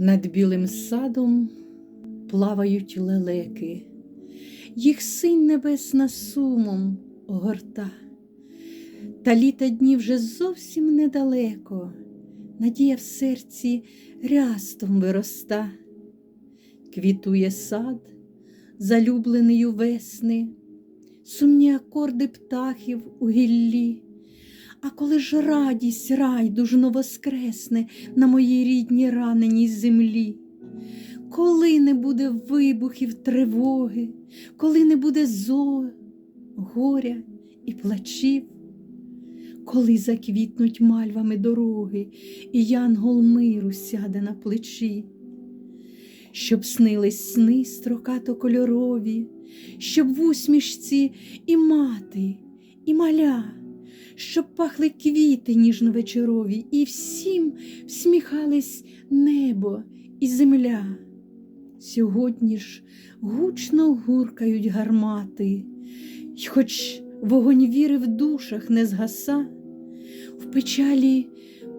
Над білим садом плавають лелеки, їх синь небесна сумом огорта. Та літа дні вже зовсім недалеко, надія в серці рястом вироста, квітує сад, залюблений у весни, сумні акорди птахів у гіллі. А коли ж радість райдужно воскресне на моїй рідній раненій землі, коли не буде вибухів тривоги, коли не буде зо, горя і плачів, коли заквітнуть мальвами дороги, і янгол миру сяде на плечі, щоб снились сни строкато кольорові, щоб в усмішці і мати, і маля щоб пахли квіти ніжно-вечорові, і всім всміхались небо і земля. Сьогодні ж гучно гуркають гармати, й хоч вогонь віри в душах не згаса, в печалі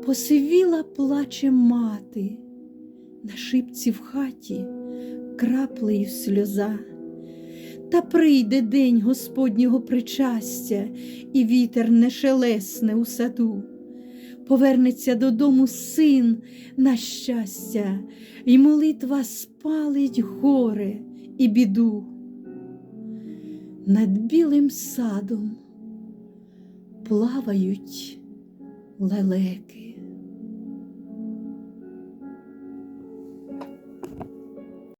посивіла плаче мати, на шипці в хаті краплею сльоза. Та прийде день Господнього причастя, і вітер не шелесне у саду. Повернеться додому син на щастя, і молитва спалить горе і біду. Над білим садом плавають лелеки.